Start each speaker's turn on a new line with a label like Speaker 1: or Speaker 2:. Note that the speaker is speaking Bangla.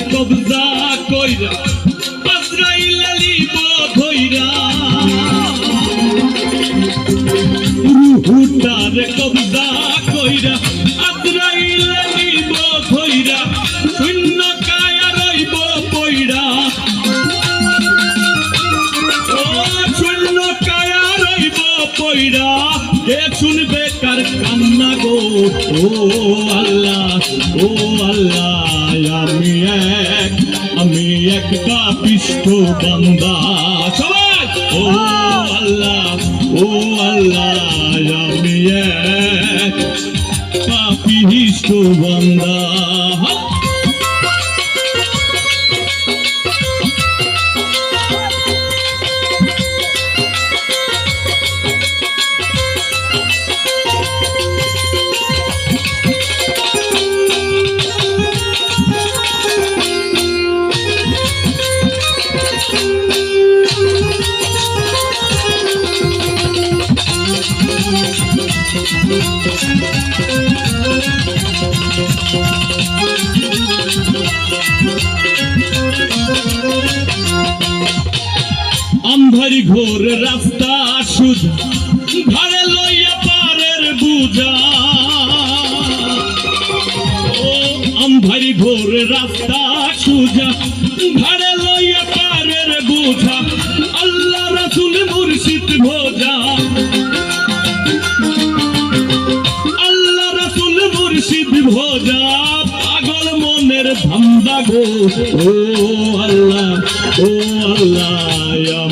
Speaker 1: রুহুটার কবজা কইরা আজরাইল লিব ধইরা রুহুটার কবজা কইরা শূন্য কায়া রইব পইরা শূন্য কায়া রইব পইরা কে শুনবে কার কান্না গো? ও আল্লাহ ও আল্লাহ, আমি পাপিষ্ঠ বান্দা। সবাই! ও আল্লাহ ও আল্লাহ আমি এক পাপিষ্ঠ বান্দা। আন্ধারি ঘোর রাস্তা সুজা ঘরে লইয়া পারের বুঝা। ও আন্ধারি ঘোর রাস্তা সুজা, ঘরে লইয়া পারের বুঝা। আল্লাহ রাসুল মুর্শিদ ভোজা। আল্লাহ রাসুল মুর্শিদ ভোজা। পাগল মনের ধান্দা গো। ও আল্লাহ ও আল্লাহ।